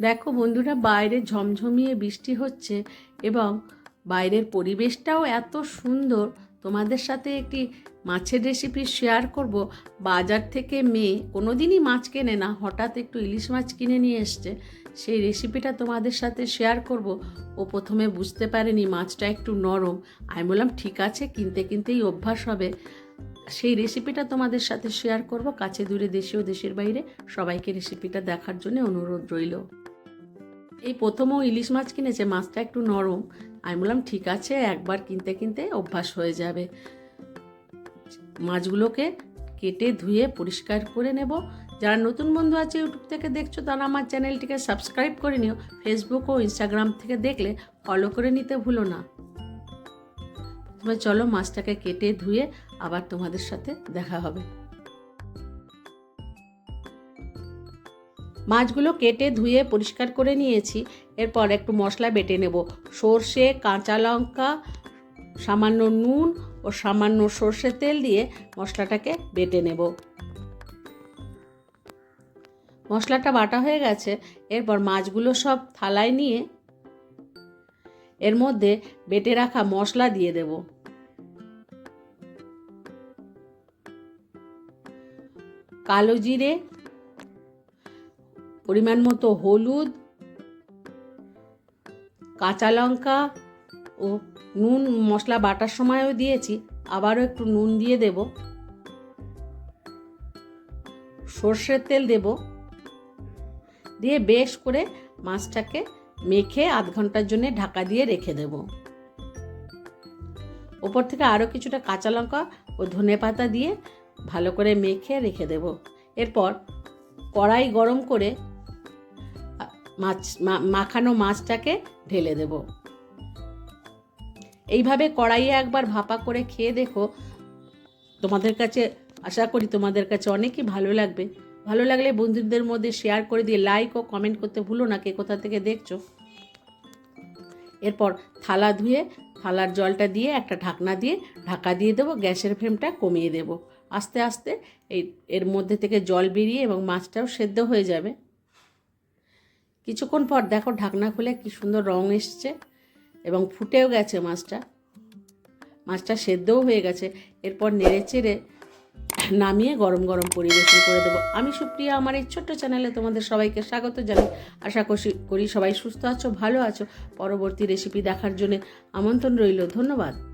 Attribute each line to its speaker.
Speaker 1: দেখো বন্ধুরা, বাইরে ঝমঝমিয়ে বৃষ্টি হচ্ছে এবং বাইরের পরিবেশটাও এত সুন্দর। তোমাদের সাথে একটি মাছের রেসিপি শেয়ার করব। বাজার থেকে মেয়ে কোনো দিনই মাছ কেনে না, হঠাৎ একটু ইলিশ মাছ কিনে নিয়ে এসছে। সেই রেসিপিটা তোমাদের সাথে শেয়ার করব। ও প্রথমে বুঝতে পারেনি মাছটা একটু নরম। আমি বললাম, ঠিক আছে, কিনতে কিনতেই অভ্যাস হবে। সেই রেসিপিটা তোমাদের সাথে শেয়ার করব। কাছে দূরে দেশে ও দেশের বাইরে সবাইকে রেসিপিটা দেখার জন্য অনুরোধ রইল। এই প্রথমও ইলিশ মাছ কিনেছে, মাছটা একটু নরম। আমি বললাম, ঠিক আছে, একবার কিনতে কিনতে অভ্যাস হয়ে যাবে। মাছগুলোকে কেটে ধুয়ে পরিষ্কার করে নেব। যারা নতুন বন্ধু আছে ইউটিউব থেকে দেখছ, তারা আমার চ্যানেলটিকে সাবস্ক্রাইব করে নিও। ফেসবুক ও ইনস্টাগ্রাম থেকে দেখলে ফলো করে নিতে ভুলো না। তবে চলো মাছটাকে কেটে ধুয়ে আবার তোমাদের সাথে দেখা হবে। মাছগুলো কেটে ধুয়ে পরিষ্কার করে নিয়েছি। এরপর একটু মশলা বেটে নেব। সর্ষে, কাঁচা লঙ্কা, সামান্য নুন ও সামান্য সর্ষে তেল দিয়ে মশলাটাকে বেটে নেব। মশলাটা বাটা হয়ে গেছে। এরপর মাছগুলো সব থালায় নিয়ে এর মধ্যে বেটে রাখা মশলা দিয়ে দেব। কালো জিরে পরিমাণ মতো হলুদ, কাঁচা লঙ্কা ও নুন মশলা বাটার সময়ও দিয়েছি। আবারও একটু নুন দিয়ে দেব। সর্ষের তেল দেব। দিয়ে বেশ করে মাছটাকে মেখে আধ ঘণ্টার জন্য ঢাকা দিয়ে রেখে দেব। ওপর থেকে আরও কিছুটা কাঁচা লঙ্কা ও ধনে পাতা দিয়ে ভালো করে মেখে রেখে দেব। এরপর কড়াই গরম করে মাছ মাখানো মাছটাকে ঢেলে দেব। এইভাবে কড়াইয়ে একবার ভাপা করে খেয়ে দেখো। তোমাদের কাছে, আশা করি তোমাদের কাছে অনেকই ভালো লাগবে। ভালো লাগলে বন্ধুদের মধ্যে শেয়ার করে দিয়ে লাইক ও কমেন্ট করতে ভুলো না কে কোথা থেকে দেখছ। এরপর থালা ধুয়ে, থালার জলটা দিয়ে একটা ঢাকনা দিয়ে ঢাকা দিয়ে দেবো, গ্যাসের ফ্লেমটা কমিয়ে দেব। আস্তে আস্তে এই, এর মধ্যে থেকে জল বেরিয়ে এবং মাছটাও সেদ্ধ হয়ে যাবে। কিছুক্ষণ পর দেখো ঢাকনা খুলে কি সুন্দর রং এসছে এবং ফুটেও গেছে মাছটা। মাছটা সেদ্ধও হয়ে গেছে। এরপর নেড়ে চেড়ে নামিয়ে গরম গরম পরিবেশন করে দেবো। আমি সুপ্রিয়া, আমার এই ছোট্ট চ্যানেলে তোমাদের সবাইকে স্বাগত জানাই। আশা করছি, করি সবাই সুস্থ আছো, ভালো আছো। পরবর্তী রেসিপি দেখার জন্য আমন্ত্রণ রইল। ধন্যবাদ।